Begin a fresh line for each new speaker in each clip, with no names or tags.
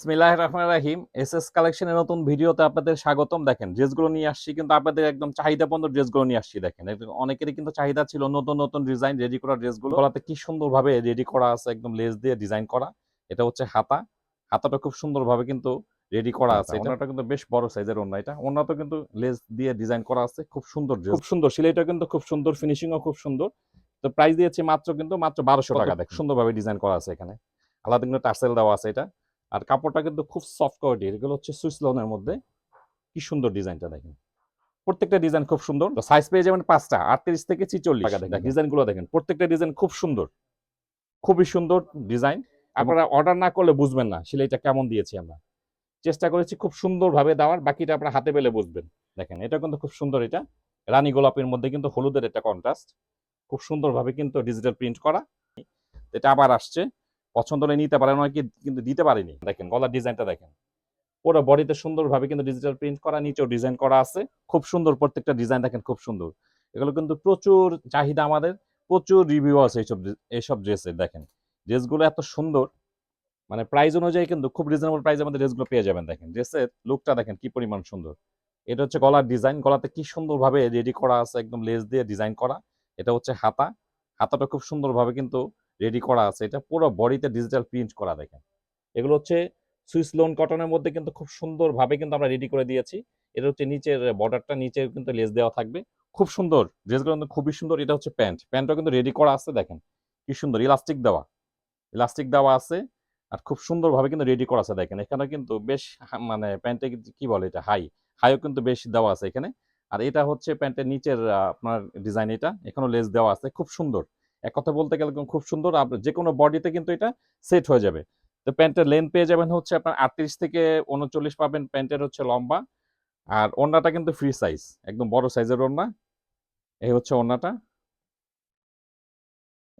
বিসমিল্লাহ রহমান রাহিম। S S কালেকশনের নতুন ভিডিওতে আপনাদের স্বাগতম। দেখেন ড্রেসগুলো নিয়ে আসছি কিন্তু আপনাদের একদম চাহিদাপূর্ণ ড্রেসগুলো নিয়ে আসছি। দেখেন অনেকেরই কিন্তু চাহিদা ছিল নতুন নতুন ডিজাইন রেডি করা ড্রেসগুলো গলাতে কি সুন্দরভাবে রেডি করা আছে একদম লেস দিয়ে ডিজাইন করা। এটা হচ্ছে হাতা। হাতাটা খুব সুন্দরভাবে কিন্তু রেডি করা আছে।
আচ্ছা,
এটা কিন্তু বেশ বড় সাইজের ওন্না এটা। ওন্না তো কিন্তু লেস দিয়ে ডিজাইন করা আছে। খুব সুন্দর ড্রেস খুব সুন্দর। সিলাইটা কিন্তু খুব সুন্দর ফিনিশিংও খুব সুন্দর। তো প্রাইস দিয়েছি মাত্র কিন্তু মাত্র বারোশো টাকা দেখ সুন্দরভাবে ডিজাইন করা আছে এখানে। আলাদা কিন্তু টার্সেল দেওয়া আছে এটা। আর কাপড়টা কিন্তু খুব সফট কোয়ালিটি এগুলো হচ্ছে সুইস লোনের মধ্যে। কি সুন্দর ডিজাইনটা দেখেন। প্রত্যেকটা ডিজাইন খুব সুন্দর। সাইজ পেয়ে যাবেন পাঁচটা আটত্রিশ থেকে চিচল্লিশ টাকা দেখেন। ডিজাইনগুলো দেখেন প্রত্যেকটা ডিজাইন খুব সুন্দর। খুবই সুন্দর ডিজাইন। আপনারা অর্ডার না করলে বুঝবেন না সেলাইটা কেমন দিয়েছি আমরা। চেষ্টা করেছি খুব সুন্দরভাবে দেওয়ার বাকিটা আপনারা হাতে পেলে বুঝবেন। দেখেন এটা কিন্তু খুব সুন্দর এটা। রানী গোলাপের মধ্যে কিন্তু হলুদের একটা কন্ট্রাস্ট খুব সুন্দরভাবে কিন্তু ডিজিটাল প্রিন্ট করা। এটা আবার আসছে। পছন্দ হলে নিতে পারেন অনেকে কিন্তু দিতে পারেনি। দেখেন, গলার ডিজাইনটা দেখেন। পুরো বডিতে সুন্দরভাবে কিন্তু ডিজিটাল প্রিন্ট করা, নিচেও ডিজাইন করা আছে। খুব সুন্দর প্রত্যেকটা ডিজাইন দেখেন, খুব সুন্দর। এগুলো কিন্তু প্রচুর চাহিদা আমাদের, প্রচুর রিভিউ আছে এইসব এইসব ড্রেসের দেখেন। ড্রেসগুলো এত সুন্দর মানে প্রাইস অনুযায়ী কিন্তু খুব রিজনেবল প্রাইসে আমাদের ড্রেসগুলো পেয়ে যাবেন, দেখেন। ড্রেসের লুকটা দেখেন, কি পরিমাণ সুন্দর। এটা হচ্ছে গলার ডিজাইন গলাতে কি সুন্দরভাবে রেডি করা আছে, একদম লেস দিয়ে ডিজাইন করা। এটা হচ্ছে হাতা। হাতাটা খুব সুন্দরভাবে কিন্তু রেডি করা আছে। এটা পুরো বডিতে ডিজিটাল প্রিন্ট করা দেখেন। এগুলো হচ্ছে সুইস লোন কটনের মধ্যে কিন্তু খুব সুন্দরভাবে কিন্তু আমরা রেডি করে দিয়েছি। এটা হচ্ছে নিচের বর্ডারটা নিচে কিন্তু লেস দেওয়া থাকবে। খুব সুন্দর। ড্রেসগুলো কিন্তু খুবই সুন্দর। এটা হচ্ছে প্যান্ট প্যান্টটা কিন্তু রেডি করা আছে দেখেন। কি সুন্দর। ইলাস্টিক দেওয়া। ইলাস্টিক দেওয়া আছে। আর খুব সুন্দরভাবে কিন্তু রেডি করা আছে দেখেন। এখানে কিন্তু বেশ মানে প্যান্টে কি বলে এটা? হাই হাইও কিন্তু বেশ দেওয়া আছে এখানে। আর এটা হচ্ছে প্যান্টের নিচের আপনার ডিজাইন এটা। এখানেও লেস দেওয়া আছে। খুব সুন্দর। এক কথা বলতে গেলে খুব সুন্দর। যে কোনো বডিতে কিন্তু এটা সেট হয়ে যাবে। তো প্যান্টের লেন্থ পেয়ে যাবেন হচ্ছে আপনার আটত্রিশ থেকে উনচল্লিশ পাবেন। প্যান্টের হচ্ছে লম্বা। আর ওড়নাটা কিন্তু ফ্রি সাইজ একদম বড় সাইজের ওড়না। এই হচ্ছে ওড়নাটা।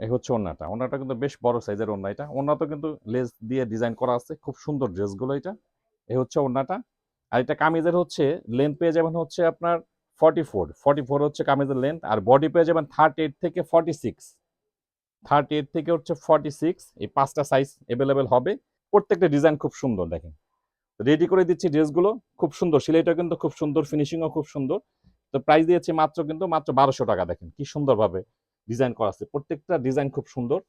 এই হচ্ছে ওড়নাটা। ওড়নাটা কিন্তু বেশ বড় সাইজের ওড়না এটা। ওড়না তো কিন্তু লেস দিয়ে ডিজাইন করা আছে। খুব সুন্দর ড্রেসগুলো এটা। এই হচ্ছে ওড়নাটা। আর এটা কামিজের হচ্ছে লেন্থ পেয়ে যাবেন হচ্ছে আপনার ফর্টি ফোর ফর্টি ফোর হচ্ছে কামিজের লেন্থ আর বডি পেয়ে যাবেন থার্টি এইট থেকে ফর্টি সিক্স থার্টি এইট থেকে হচ্ছে ফর্টি সিক্স এই পাঁচটা সাইজ অ্যাভেলেবেল হবে। প্রত্যেকটা ডিজাইন খুব সুন্দর, দেখেন। রেডি করে দিচ্ছি ড্রেসগুলো খুব সুন্দর। সিলাইটা কিন্তু খুব সুন্দর ফিনিশিংও খুব সুন্দর। তো প্রাইস দিয়েছি মাত্র কিন্তু মাত্র বারোশো টাকা, দেখেন। কি সুন্দরভাবে ডিজাইন করা আছে। প্রত্যেকটা ডিজাইন খুব সুন্দর।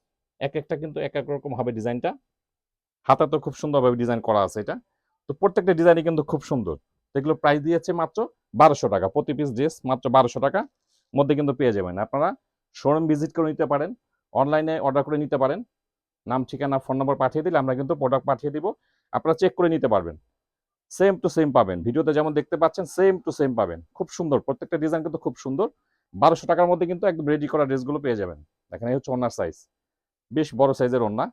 এক একটা কিন্তু এক এক রকম হবে ডিজাইনটা হাতা তো খুব সুন্দরভাবে ডিজাইন করা আছে এটা। তো প্রত্যেকটা ডিজাইনই কিন্তু খুব সুন্দর। এগুলো প্রাইস দিয়েছে মাত্র বারোশো টাকা। প্রতি পিস ড্রেস মাত্র বারোশো টাকা। মধ্যে কিন্তু পেয়ে যাবেন। আপনারা শোরুম ভিজিট করে নিতে পারেন। অনলাইনে অর্ডার করে নিতে পারেন। নাম, ঠিকানা ফোন নম্বর পাঠিয়ে দিলে আমরা কিন্তু প্রোডাক্ট পাঠিয়ে দিব। আপনারা চেক করে নিতে পারবেন। সেম টু সেম পাবেন। ভিডিওতে যেমন দেখতে পাচ্ছেন সেম টু সেম পাবেন। খুব সুন্দর। প্রত্যেকটা ডিজাইন কিন্তু খুব সুন্দর। বারোশো টাকার মধ্যে কিন্তু একদম রেডি করা ড্রেসগুলো পেয়ে যাবেন। দেখেন, এই হচ্ছে ওনার সাইজ বেশ বড় সাইজের ওনা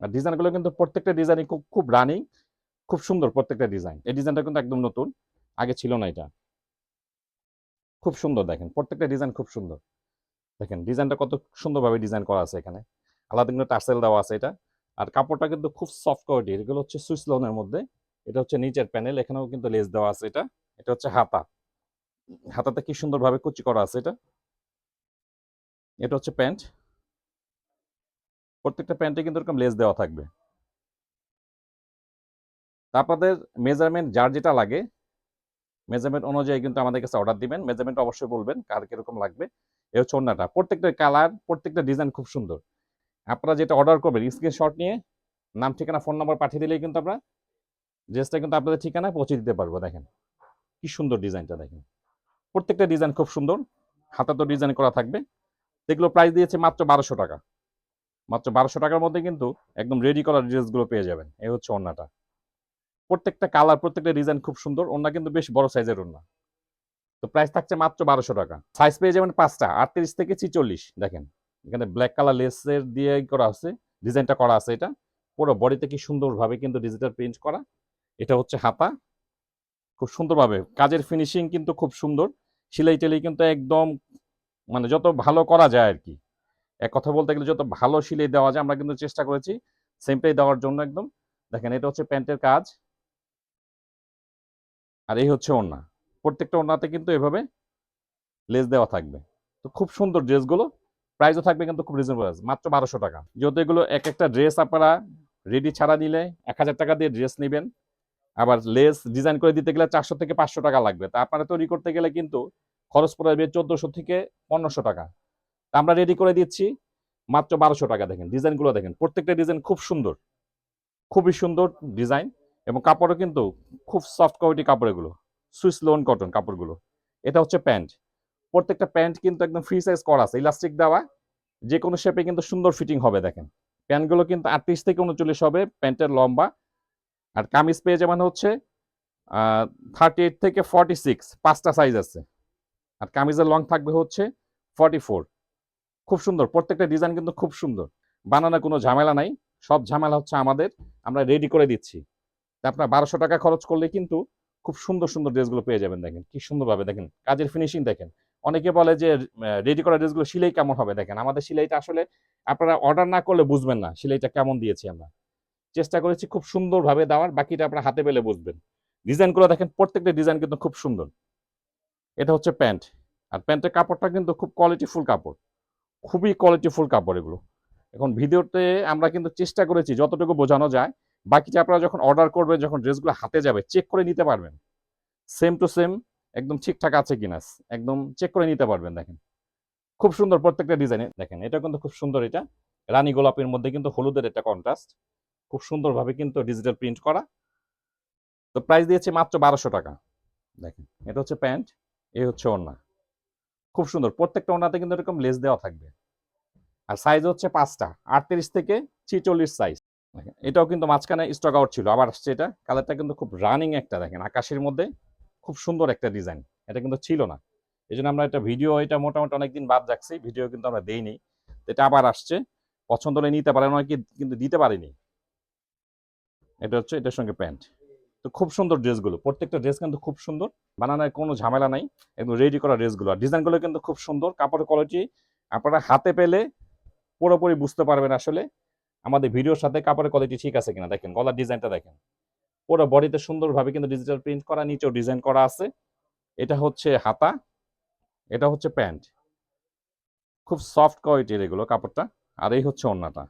আর ডিজাইনগুলো কিন্তু প্রত্যেকটা ডিজাইনই খুব খুব রানিং খুব সুন্দর প্রত্যেকটা ডিজাইন এই ডিজাইনটা কিন্তু একদম নতুন। আগে ছিল না এটা। খুব সুন্দর দেখেন। প্রত্যেকটা ডিজাইন খুব সুন্দর। দেখেন ডিজাইনটা কত সুন্দরভাবে ডিজাইন করা আছে এখানে। আলাদা কিন্তু টার্সেল দেওয়া আছে এটা। আর কাপড়টা কিন্তু খুব সফট কোয়ালিটি এগুলো হচ্ছে সুইস লোনের মধ্যে। এটা হচ্ছে নিচের প্যানেল এখানেও কিন্তু লেস দেওয়া আছে এটা। এটা হচ্ছে হাতা। হাতাতে কি সুন্দরভাবে কুচি করা আছে এটা? এটা হচ্ছে প্যান্ট। প্রত্যেকটা প্যান্টে কিন্তু এরকম লেস দেওয়া থাকবে। আপনাদের মেজারমেন্ট যার যেটা লাগে মেজারমেন্ট অনুযায়ী কিন্তু আমাদের কাছে অর্ডার দিবেন। মেজারমেন্ট অবশ্যই বলবেন, কার কীরকম লাগবে। এই হচ্ছে অন্যটা প্রত্যেকটা কালার প্রত্যেকটা ডিজাইন খুব সুন্দর। আপনারা যেটা অর্ডার করবেন স্ক্রিনশট নিয়ে নাম, ঠিকানা ফোন নাম্বার পাঠিয়ে দিলেই কিন্তু আমরা ড্রেসটা কিন্তু আপনাদের ঠিকানায় পৌঁছে দিতে পারব, দেখেন। কি সুন্দর ডিজাইনটা দেখেন। প্রত্যেকটা ডিজাইন খুব সুন্দর। হাতা তো ডিজাইন করা থাকবে। এগুলো প্রাইস দিয়েছে মাত্র বারোশো টাকা। মাত্র বারোশো টাকার মধ্যে কিন্তু একদম রেডি করার ড্রেসগুলো পেয়ে যাবেন। এই হচ্ছে ওড়নাটা। প্রত্যেকটা কালার প্রত্যেকটা ডিজাইন খুব সুন্দর। ওড়না কিন্তু বেশ বড় সাইজের ওড়না। তো প্রাইস থাকছে মাত্র বারোশো টাকা। সাইজ পেয়ে যাবেন পাঁচটা, আটত্রিশ থেকে ছিচল্লিশ, দেখেন। এখানে ব্ল্যাক কালার লেসের দিয়ে করা আছে ডিজাইনটা করা আছে এটা। পুরো বডিতে কি সুন্দরভাবে কিন্তু ডিজিটাল প্রিন্ট করা। এটা হচ্ছে হাতা। খুব সুন্দরভাবে, কাজের ফিনিশিং কিন্তু খুব সুন্দর। সিলাই টিলাই কিন্তু একদম মানে যত ভালো করা যায় আর কি। এক কথা বলতে গেলে যত ভালো সিলাই দেওয়া যায়, আমরা কিন্তু চেষ্টা করেছি সেমটাই দেওয়ার জন্য একদম। দেখেন, এটা হচ্ছে প্যান্টের কাজ। আর এই হচ্ছে ওড়না। প্রত্যেকটা ওনাতে কিন্তু এভাবে লেস দেওয়া থাকবে। তো খুব সুন্দর ড্রেসগুলো। প্রাইসও থাকবে কিন্তু খুব রিজনেবল মাত্র বারোশো টাকা। যেহেতু এগুলো এক একটা ড্রেস আপনারা রেডি ছাড়া নিলে এক হাজার টাকা দিয়ে ড্রেস নেবেন। আবার লেস ডিজাইন করে দিতে গেলে চারশো থেকে পাঁচশো টাকা লাগবে। তা আপনারা তৈরি করতে গেলে কিন্তু খরচ পড়বে চোদ্দোশো থেকে পনেরোশো টাকা। তা আমরা রেডি করে দিচ্ছি, মাত্র বারোশো টাকা দেখেন, ডিজাইনগুলো দেখেন। প্রত্যেকটা ডিজাইন খুব সুন্দর। খুবই সুন্দর ডিজাইন এবং কাপড়ও কিন্তু খুব সফট কোয়ালিটি কাপড় এগুলো। সুইস লোন কটন কাপড়গুলো। এটা হচ্ছে প্যান্ট। প্রত্যেকটা প্যান্ট কিন্তু একদম ফ্রি সাইজ করা আছে। ইলাস্টিক দেওয়া যে কোনো শেপে কিন্তু সুন্দর ফিটিং হবে, দেখেন। প্যান্টগুলো কিন্তু আটত্রিশ থেকে উনচল্লিশ হবে, প্যান্টের লম্বা। আর কামিজ পেয়ে যাবেন হচ্ছে থার্টি এইট থেকে ফর্টি সিক্স পাঁচটা সাইজ আছে। আর কামিজের লং থাকবে হচ্ছে ফর্টি ফোর খুব সুন্দর। প্রত্যেকটা ডিজাইন কিন্তু খুব সুন্দর। বানানো কোনো ঝামেলা নাই। সব ঝামেলা হচ্ছে আমাদের। আমরা রেডি করে দিচ্ছি। আপনার বারোশো টাকা খরচ করলে কিন্তু খুব সুন্দর সুন্দর ড্রেসগুলো পেয়ে যাবেন দেখেন, কি সুন্দরভাবে দেখেন, কাজের ফিনিশিং দেখেন। অনেকে বলে যে রেডি করা ড্রেসগুলো সিলাই কেমন হবে দেখেন, আমাদের সিলাইটা আসলে আপনারা অর্ডার না করলে বুঝবেন না, সিলাইটা কেমন দিয়েছি আমরা। চেষ্টা করেছি খুব সুন্দরভাবে দেওয়ার, বাকিটা আপনারা হাতে পেলে বুঝবেন। ডিজাইনগুলো দেখেন, প্রত্যেকটা ডিজাইন কিন্তু খুব সুন্দর। এটা হচ্ছে প্যান্ট, আর প্যান্টের কাপড়টা কিন্তু খুব কোয়ালিটিফুল কাপড়, খুবই কোয়ালিটিফুল কাপড় এগুলো। এখন ভিডিওতে আমরা কিন্তু চেষ্টা করেছি, যতটুকু বোঝানো যায় বাকিটা আপনারা যখন অর্ডার করবেন, যখন ড্রেসগুলো হাতে যাবে চেক করে নিতে পারবেন। সেম টু সেম একদম ঠিকঠাক আছে কিনা, একদম চেক করে নিতে পারবেন, দেখেন। খুব সুন্দর প্রত্যেকটা ডিজাইনে দেখেন, এটা কিন্তু খুব সুন্দর এটা। রানী গোলাপের মধ্যে কিন্তু হলুদের একটা কন্ট্রাস্ট খুব সুন্দরভাবে কিন্তু ডিজিটাল প্রিন্ট করা। তো প্রাইস দিয়েছে মাত্র বারোশো টাকা। দেখেন, এটা হচ্ছে প্যান্ট, এই হচ্ছে ওড়না। খুব সুন্দর, প্রত্যেকটা ওড়নাতে কিন্তু এরকম লেস দেওয়া থাকবে। আর সাইজ হচ্ছে পাঁচটা, আটত্রিশ থেকে ছিচল্লিশ সাইজ দেখেন, এটাও কিন্তু মাঝখানে স্টক আউট ছিল, আবার আসছে এটা। কালারটা কিন্তু খুব রানিং একটা, দেখেন, আকাশের মধ্যে খুব সুন্দর একটা ডিজাইন এটা কিন্তু ছিল না। এই জন্য আমরা একটা ভিডিও এটা মোটামুটি অনেকদিন বাদ রাখছি ভিডিও কিন্তু আমরা দেইনি। এটা আবার আসছে। পছন্দ হলে নিতে পারেন, অনেকে কিন্তু দিতে পারিনি। এটা হচ্ছে, এটার সঙ্গে প্যান্ট তো খুব সুন্দর ড্রেসগুলো, প্রত্যেকটা ড্রেস কিন্তু খুব সুন্দর। বানানোর কোনো ঝামেলা নাই, একদম রেডি করা ড্রেসগুলো। আর ডিজাইনগুলো কিন্তু খুব সুন্দর, কাপড়ের কোয়ালিটি আপনারা হাতে পেলে পুরোপুরি বুঝতে পারবেন আসলে। আমাদের ভিডিওর সাথে কাপড়ের কোয়ালিটি ঠিক আছে কিনা দেখেন, গলার ডিজাইনটা দেখেন। পুরো বডিতে সুন্দরভাবে কিন্তু ডিজিটাল প্রিন্ট করা, নিচেও ডিজাইন করা আছে। এটা হচ্ছে হাতা, এটা হচ্ছে প্যান্ট। খুব সফট কোয়ালিটির এগুলো কাপড়টা, আর এই হচ্ছে অন্যটা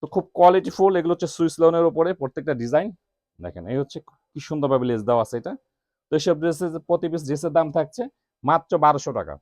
তো খুব কোয়ালিটিফুল এগুলো হচ্ছে সুইস লোনের উপরে প্রত্যেকটা ডিজাইন দেখেন, এই হচ্ছে কি সুন্দরভাবে লেস দেওয়া আছে এটা। তো এইসব ড্রেসের প্রতি পিস ড্রেসের দাম থাকছে মাত্র বারোশো টাকা।